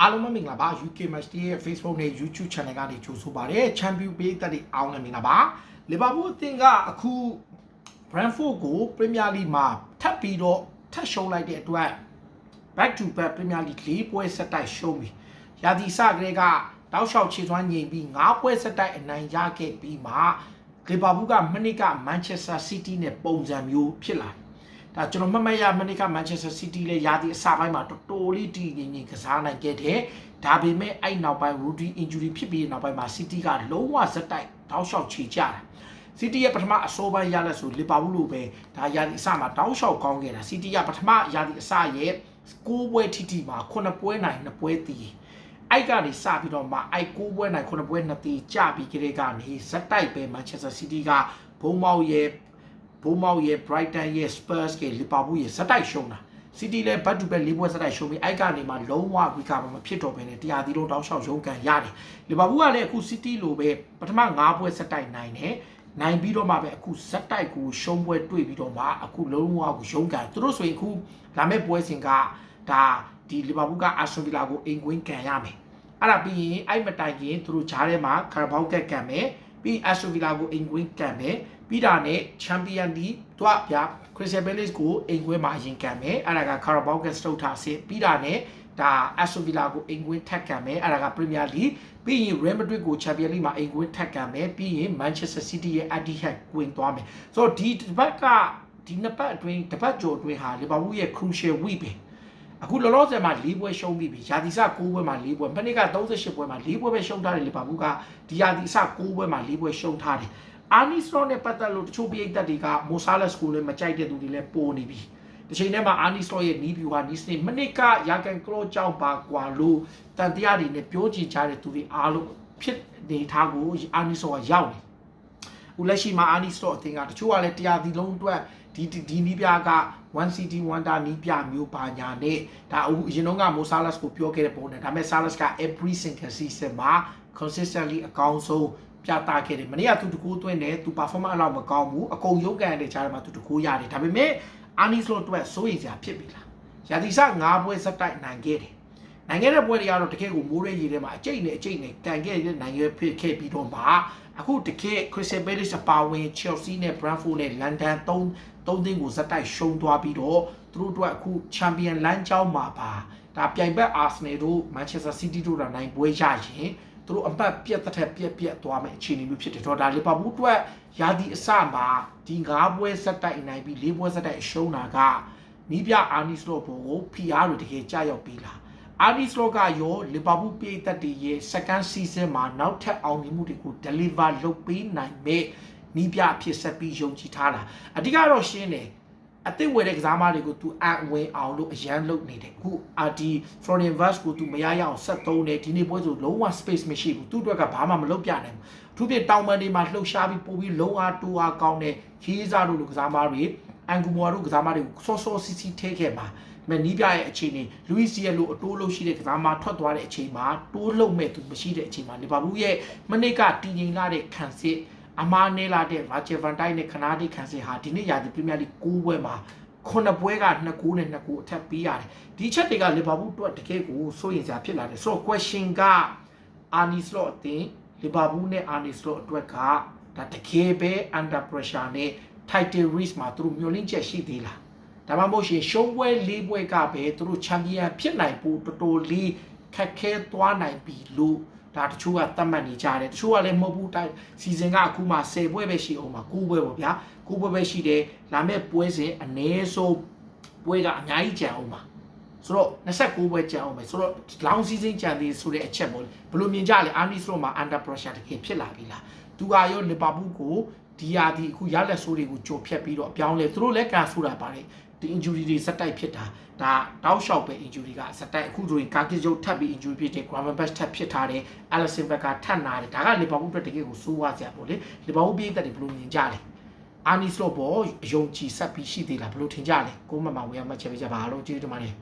အားလုံးပဲမင်္ဂလာပါ UK Match ရဲ့ Facebook နဲ့ YouTube Channel ကနေကြိုဆိုပါရစေ။ Champion ပေးသက်တွေအားလုံးလည်းမင်္ဂလာပါ။ Liverpool အသင်းကအခု Brentford ကို Premier League မှာထပ်ပြီးတော့ထပ်ရှုံးလိုက်တဲ့အတွက် back to back Premier League ၄ပွဲဆက်တိုက်ရှုံးပြီ။ရာသီစကလေးကတောက်လျှောက်ခြေသွမ်းငြိမ်ပြီး၅ပွဲဆက်တိုက်အနိုင်ရခဲ့ပြီးမှ Liverpool ကမနစ်က Manchester City နဲ့ပုံစံမျိုးဖြစ်လာတယ်။ ဒါကျွန်တော်မှတ်မှတ်ရမနစ်က Manchester City လည်းရာသီအစပိုင်းမှာတော်တော်လေးတည်ငြိမ်ငြိမ်ကစားနိုင်ခဲ့တယ်။ဒါပေမဲ့အဲ့နောက်ပိုင်း Rudy injury ဖြစ်ပြီးနောက်ပိုင်းမှာ City ကလုံးဝဇက်တိုက်တောက်လျှောက်ခြေကြတာ။ City ရဲ့ပထမအစိုးပိုင်းရလက်ဆို Liverpool လိုပဲဒါရာသီအစမှာတောက်လျှောက်ကောင်းခဲ့တာ City ကပထမရာသီအစရဲ့6ပွဲထိထိမှာ9ပွဲနိုင်2ပွဲတည်အဲ့ကနေစပြီးတော့မှအဲ့6ပွဲနိုင်9ပွဲ2တည်ကြပြီးကြတဲ့ကနေဇက်တိုက်ပဲ Manchester City ကဘုံမောက်ရဲ့ ဘုံမောက်ရဲ့ Brighton ရဲ့ Spurs ရဲ့ Liverpool ရဲ့ဇက်တိုက်ရှုံးတာ City လည်း back to back ၄ပွဲဇက်တိုက်ရှုံးပြီးအဲ့ကနေမှလုံးဝ recover မဖြစ်တော့ဘဲနဲ့တရားသီးလုံးတောက်လျှောက်ရုံးကန်ရတယ် Liverpool ကလည်းအခု City လိုပဲပထမ5ပွဲဇက်တိုက်နိုင်တယ်နိုင်ပြီးတော့မှပဲအခုဇက်တိုက်ကိုရှုံးပွဲတွေ့ပြီးတော့မှအခုလုံးဝကိုရုံးကန်သူတို့ဆိုရင်အခုလာမယ့်ပွဲစဉ်ကဒါဒီလီဗာပူးကအာဆွန်ဗီလာကိုအိမ်ကွင်းကန်ရမယ်အဲ့ဒါပြီးရင်အဲ့မတိုင်ခင်သူတို့ဂျားထဲမှာကာရာဘောက်ကက်ကန်မယ် ပြီးအာဆွန်ဗီလာကိုအိမ်ကွင်းကန်မယ်ပြီးတာနဲ့ချန်ပီယံလီတွားပြခရစ်စတယ်ဘဲလစ်ကိုအိမ်ကွင်းမှာအရင်ကန်မယ်အဲ့ဒါကကာရာဘောက်ကက်စတုတ်ထားစစ်ပြီးတာနဲ့ဒါအက်ဆိုဗီလာကိုအိမ်ကွင်းထက်ကန်မယ်အဲ့ဒါကပရီးမီးယားလီဂ်ပြီးရင် Real Madrid ကို Champions League မှာအိမ်ကွင်းထက်ကန်မယ်ပြီးရင် Manchester City ရဲ့ Etihad ကွင်းသွားမယ်ဆိုတော့ဒီတစ်ပတ်ကဒီနှစ်ပတ်အတွင်းတစ်ပတ်ကျော်အတွင်းဟာ Liverpool ရဲ့ crucial week ပဲ အခုလောလောဆယ်မှာ၄ပွဲရှုံးပြီးပြီရာသီစ9ပွဲမှာ၄ပွဲမနေ့က38ပွဲမှာ၄ပွဲပဲရှုံးထားတယ်လီဗာပူးကဒီရာသီစ9ပွဲမှာ၄ပွဲရှုံးထားတယ်အာနီစရောနဲ့ပတ်သက်လို့တချို့ပိတ်သက်တွေကမိုဆာလက်စ်ကိုလည်းမကြိုက်တဲ့သူတွေလည်းပိုနေပြီတစ်ချိန်တည်းမှာအာနီစရောရဲ့နီးဗျူဟာနီးစနစ်မနေ့ကရာကန်ကလော့ကြောင့်ပါကွာလို့တန်တရားတွေနဲ့ပြောကြည့်ကြတဲ့သူတွေအားလုံးဖြစ်နေထားကိုအာနီစရောကရောက်နေ ဦးလက်ရှိမှာအာနီစရောအသင်းကတချို့ကလည်းတရားဒီလုံးအတွက်ဒီဒီနီးပြက1 city wonder နီးပြမျိုးပါညာနဲ့ဒါအခုအရင်တော့ကမိုဆာလက်စ်ကိုပြောခဲ့တဲ့ပုံနဲ့ဒါပေမဲ့ဆာလက်စ်က every single season မှာ consistently အကောင်းဆုံးပြသခဲ့တယ်မနေ့ကသူတကူသွင်းတယ်သူ performance အလောက်မကောင်းဘူးအကုန်ရုပ်ကန်တဲ့ကြားထဲမှာသူတကူရတယ်ဒါပေမဲ့အာနီစလိုအတွက်စိုးရိမ်စရာဖြစ်ပြီလားရာသီစ9ပွဲစက်တိုက်နိုင်ခဲ့တယ် နိုင်ငံတဲ့ပွဲတွေကတော့တကယ်ကိုမိုးရဲရေထဲမှာအကျိတ်နဲ့အကျိတ်နဲ့ကန်ခဲ့တဲ့နိုင်ငံရွေးဖြစ်ခဲ့ပြီးတော့မှအခုတကယ် Crystal Palace အပါဝင် Chelsea နဲ့ Brentford နဲ့ London 3 3သင်းကိုဇက်တိုက်ရှုံးသွားပြီးတော့သူတို့အတွက်အခု Champion လမ်းကြောင်းမှာပါဒါပြိုင်ဘက် Arsenal တို့ Manchester City တို့တာနိုင်ပွဲရရင်သူတို့အပတ်ပြက်တစ်ထက်ပြက်ပြက်သွားမယ်အခြေအနေမျိုးဖြစ်တယ်တော့ဒါလီဗာပူးအတွက်ရာသီအစမှာဒီ၅ပွဲဇက်တိုက်နိုင်ပြီး၄ပွဲဇက်တိုက်ရှုံးတာကနီးပြအာနီစလော့ဘောကို PR တွေတကယ်ကြောက်ရောက်ပြီးလား အာဒီစလော့ကရောလီဗာပူးပြည်သက်တွေရဲ့ second season မှာနောက်ထပ်အောင်မြင်မှုတွေကို deliver လုပ်ပေးနိုင်မဲ့နီးပြအဖြစ်ဆက်ပြီးယုံကြည်ထားတာအဓိကတော့ရှင်းတယ်အသစ်ဝယ်တဲ့ကစားမတွေကို तू အဝင်အောင်လို့အရန်လုပ်နေတယ်အခုအာဒီ Florian Wirtz ကို तू မရရအောင်ဆက်သုံးတယ်ဒီနေ့ပွဲဆိုလုံးဝ space မရှိဘူးသူ့အတွက်ကဘာမှမလုပ်ပြနိုင်ဘူးသူပြတောင်ပန်တွေမှာလှုပ်ရှားပြီးပို့ပြီးလုံးအားတူအားကောင်းတဲ့ခီးစားတို့လိုကစားမတွေအန်ဂူမွာတို့ကစားမတွေကိုစောစောစီစီထဲခဲ့မှာ မနီးပြရဲ့အခြေအနေလူဝီစီယလိုအတိုးလုံးရှိတဲ့ကစားမထွက်သွားတဲ့အချိန်မှာတိုးလုံးမဲ့သူမရှိတဲ့အချိန်မှာလီဗာပူးရဲ့မနစ်ကတည်ငြိမ်လာတဲ့ခံစစ်အမားနေလာတဲ့ရာချယ်ဗန်တိုင်းနဲ့ခနာဒီခံစစ်ဟာဒီနေ့ရာသီပရီးမီးယားလိ6ပွဲမှာခုနှစ်ပွဲက2ကူးနဲ့2ကူးအထက်ပေးရတယ်ဒီချက်တွေကလီဗာပူးအတွက်တကယ်ကိုစိုးရိမ်စရာဖြစ်လာတယ်ဆိုတော့ question ကအာနီစလော့အသင်းလီဗာပူးနဲ့အာနီစလော့အတွက်ကဒါတကယ်ပဲ under pressure နဲ့ title race မှာသူတို့မျှော်လင့်ချက်ရှိသေးလား ဒါမှမဟုတ်ရှင်ရှုံးပွဲ၄ပွဲကပဲသူတို့ချန်ပီယံဖြစ်နိုင်ဖို့တော်တော်လေးခက်ခဲသွားနိုင်ပြီလို့ဒါတချို့ကသတ်မှတ်နေကြတယ်တချို့ကလည်းမဟုတ်ဘူးတိုင်းစီဇန်ကအခုမှ10ပွဲပဲရှိအောင်ပါ9ပွဲပေါ့ဗျာ9ပွဲပဲရှိတယ်လာမဲ့ပွဲစဉ်အနည်းဆုံးပွဲကအများကြီးကြံအောင်ပါဆိုတော့29ပွဲကြံအောင်ပဲဆိုတော့ long season ကြံသေးဆိုတဲ့အချက်ပေါ့ဘယ်လိုမြင်ကြလဲအာနီစလို့မှာ under pressure တကယ်ဖြစ်လာပြီလားသူကရောလီဗာပူးကိုဒီယာဒီအခုရလက်ဆိုးတွေကိုကြော်ဖြတ်ပြီးတော့အပြောင်းလဲသူတို့လည်းကန်ဆိုတာပါတယ် ဒီ injury တွေစက်တိုက်ဖြစ်တာဒါတောက်လျှောက်ပဲ injury ကစက်တိုက်အခုဆိုရင်ကာကစ်ဂျုတ်ထပ်ပြီး injury ဖြစ်တယ် Gravenberch ထပ်ဖြစ်ထားတယ် Alisson Becker ထပ်နာတယ်ဒါကလီဗာပူးအတွက်တကယ်ကိုစိုးဝါစရာပေါ့လေလီဗာပူးပြည်သက်တွေဘယ်လိုမြင်ကြလဲအာနီစလော့ဘောအယုံကြည်ဆက်ပြီးရှိသေးလားဘယ်လိုထင်ကြလဲကိုမမဝေရမှချက်ပေးကြပါလို့ကျေးဇူးတင်ပါတယ်